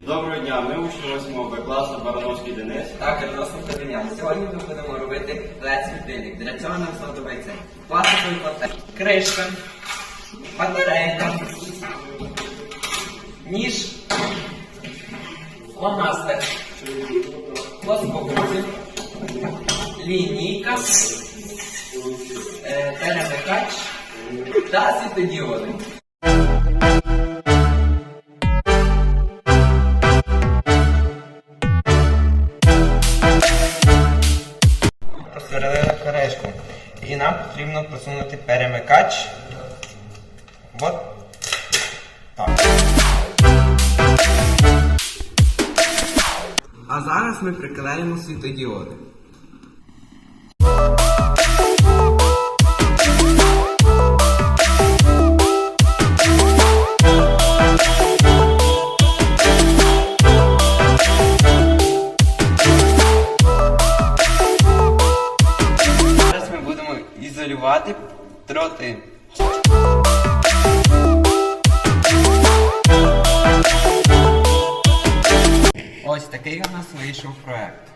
Доброго дня, ми учні 8 Б класу Барановський Денис. Так, відносно кабіня. Сьогодні ми будемо робити led світильник. Для цього нам знадобиться пластиковий патер, кришка, батарейка, ніж, фломастер, плоскогубці, лінійка, е, перемикач та світодіоди. Просверлили кришку. І нам потрібно просунути перемикач. От так. А зараз ми приклеїмо світодіоди. Ізолювати дроти. Ось такий у нас вийшов проект.